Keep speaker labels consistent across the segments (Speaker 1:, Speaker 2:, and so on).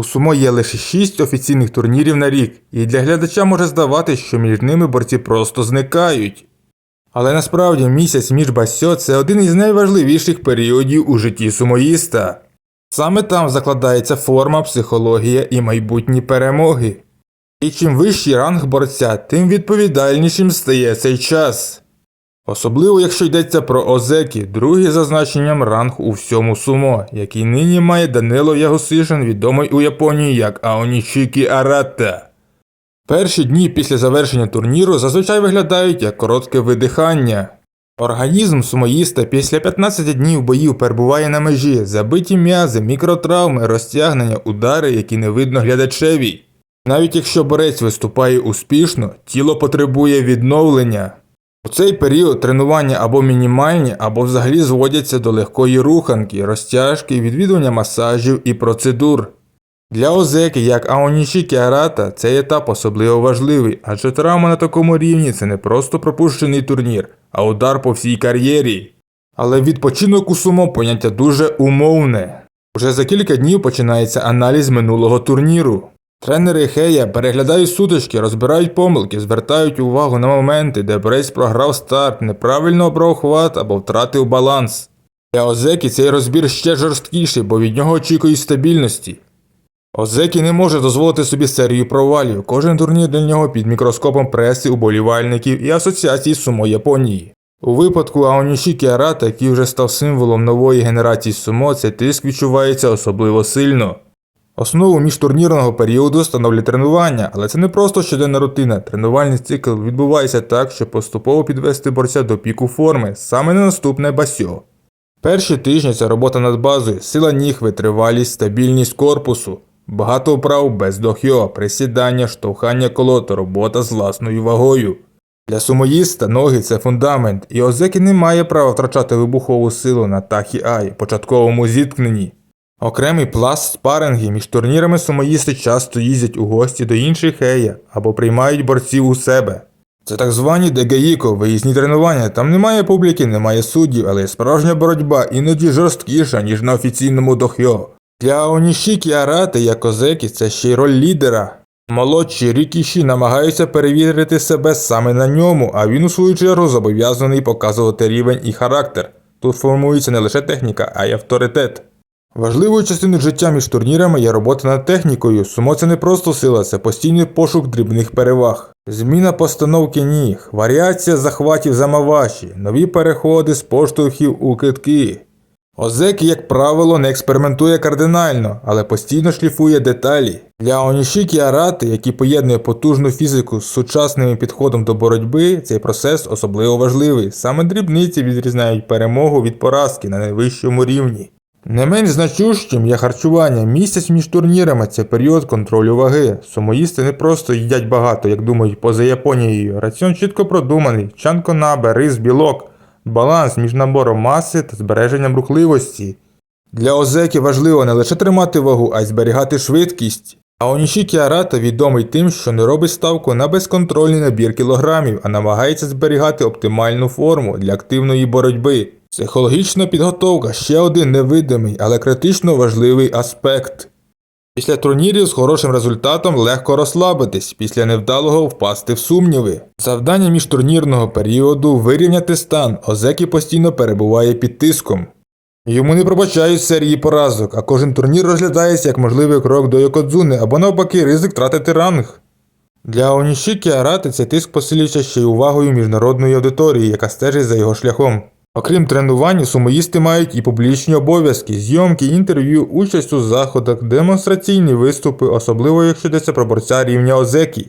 Speaker 1: У сумо є лише 6 офіційних турнірів на рік, і для глядача може здаватись, що між ними борці просто зникають. Але насправді місяць між басьо це один із найважливіших періодів у житті сумоїста. Саме там закладається форма, психологія і майбутні перемоги. І чим вищий ранг борця, тим відповідальнішим стає цей час. Особливо якщо йдеться про Озекі, другий за значенням ранг у всьому сумо, який нині має Данило Ягосишин, відомий у Японії як Аонічікі Арата. Перші дні після завершення турніру зазвичай виглядають як коротке видихання. Організм сумоїста після 15 днів боїв перебуває на межі, забиті м'язи, мікротравми, розтягнення, удари, які не видно глядачеві. Навіть якщо борець виступає успішно, тіло потребує відновлення. У цей період тренування або мінімальні, або взагалі зводяться до легкої руханки, розтяжки, відвідування масажів і процедур. Для Озеки, як Аонішікі Арата, цей етап особливо важливий, адже травма на такому рівні це не просто пропущений турнір, а удар по всій кар'єрі. Але відпочинок у сумо поняття дуже умовне. Уже за кілька днів починається аналіз минулого турніру. Тренери Хея переглядають сутички, розбирають помилки, звертають увагу на моменти, де Брейс програв старт, неправильно обрав хват або втратив баланс. Для Озекі цей розбір ще жорсткіший, бо від нього очікують стабільності. Озекі не може дозволити собі серію провалів. Кожен турнір для нього під мікроскопом преси, уболівальників і асоціації сумо Японії. У випадку Аонішікі Арата, який вже став символом нової генерації сумо, цей тиск відчувається особливо сильно. Основу міжтурнірного періоду становлять тренування, але це не просто щоденна рутина. Тренувальний цикл відбувається так, щоб поступово підвести борця до піку форми, саме на наступне басьо. Перші тижні це робота над базою, сила ніг, витривалість, стабільність корпусу, багато вправ без дохьо, присідання, штовхання колота, робота з власною вагою. Для сумоїста ноги це фундамент, і Озекі не має права втрачати вибухову силу на тахі ай, початковому зіткненні. Окремий пласт спаринги між турнірами сумоїсти часто їздять у гості до інших ея або приймають борців у себе. Це так звані дегаїко, виїзні тренування. Там немає публіки, немає суддів, але справжня боротьба іноді жорсткіша, ніж на офіційному дохьо. Для Онішікі Арати як Озекі це ще й роль лідера. Молодші рікіші намагаються перевірити себе саме на ньому, а він у свою чергу зобов'язаний показувати рівень і характер. Тут формується не лише техніка, а й авторитет. Важливою частиною життя між турнірами є робота над технікою. Сумо це не просто сила, це постійний пошук дрібних переваг. Зміна постановки ніг, варіація захватів замаваші, нові переходи з поштовхів у китки. Озекі, як правило, не експериментує кардинально, але постійно шліфує деталі. Для Онішікі Арати, які поєднує потужну фізику з сучасним підходом до боротьби, цей процес особливо важливий. Саме дрібниці відрізняють перемогу від поразки на найвищому рівні. Не менш значущим є харчування. Місяць між турнірами це період контролю ваги. Сумоїсти не просто їдять багато, як думають поза Японією. Раціон чітко продуманий, чанко набе, рис, білок, баланс між набором маси та збереженням рухливості. Для Озеки важливо не лише тримати вагу, а й зберігати швидкість. А Онішікі Арата відомий тим, що не робить ставку на безконтрольний набір кілограмів, а намагається зберігати оптимальну форму для активної боротьби. Психологічна підготовка ще один невидимий, але критично важливий аспект. Після турнірів з хорошим результатом легко розслабитись, після невдалого впасти в сумніви. Завдання міжтурнірного періоду вирівняти стан, Озекі постійно перебуває під тиском. Йому не пробачають серії поразок, а кожен турнір розглядається як можливий крок до Йокодзуни або навпаки ризик втратити ранг. Для Онішікі Арати цей тиск посилюється ще й увагою міжнародної аудиторії, яка стежить за його шляхом. Окрім тренувань, сумоїсти мають і публічні обов'язки, зйомки, інтерв'ю, участь у заходах, демонстраційні виступи, особливо якщо йдеться про борця рівня Озекі.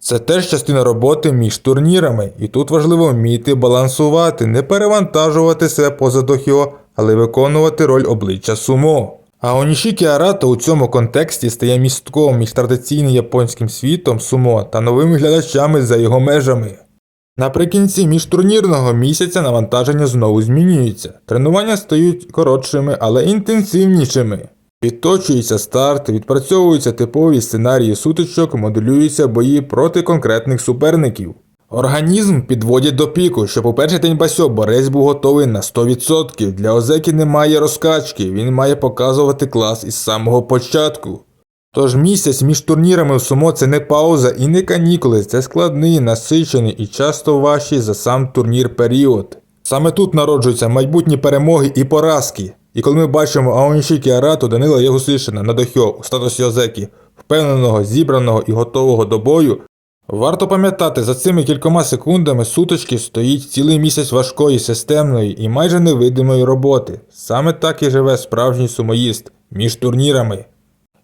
Speaker 1: Це теж частина роботи між турнірами, і тут важливо вміти балансувати, не перевантажувати себе поза дохьо, але виконувати роль обличчя сумо. А Онішікі Арата у цьому контексті стає містком між традиційним японським світом сумо та новими глядачами за його межами. Наприкінці міжтурнірного місяця навантаження знову змінюється. Тренування стають коротшими, але інтенсивнішими. Відточується старт, відпрацьовуються типові сценарії сутичок, моделюються бої проти конкретних суперників. Організм підводять до піку, щоб у перший день басьо борець був готовий на 100%. Для Озекі немає розкачки, він має показувати клас із самого початку. Тож місяць між турнірами в сумо це не пауза і не канікули, це складний, насичений і часто важчий за сам турнір період. Саме тут народжуються майбутні перемоги і поразки. І коли ми бачимо Аонішікі Арату Данила Єгусишина на дохьо у статусі Озекі, впевненого, зібраного і готового до бою, варто пам'ятати, за цими кількома секундами сутички стоїть цілий місяць важкої, системної і майже невидимої роботи. Саме так і живе справжній сумоїст між турнірами.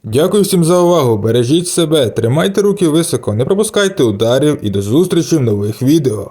Speaker 1: Дякую всім за увагу, бережіть себе, тримайте руки високо, не пропускайте ударів і до зустрічі в нових відео.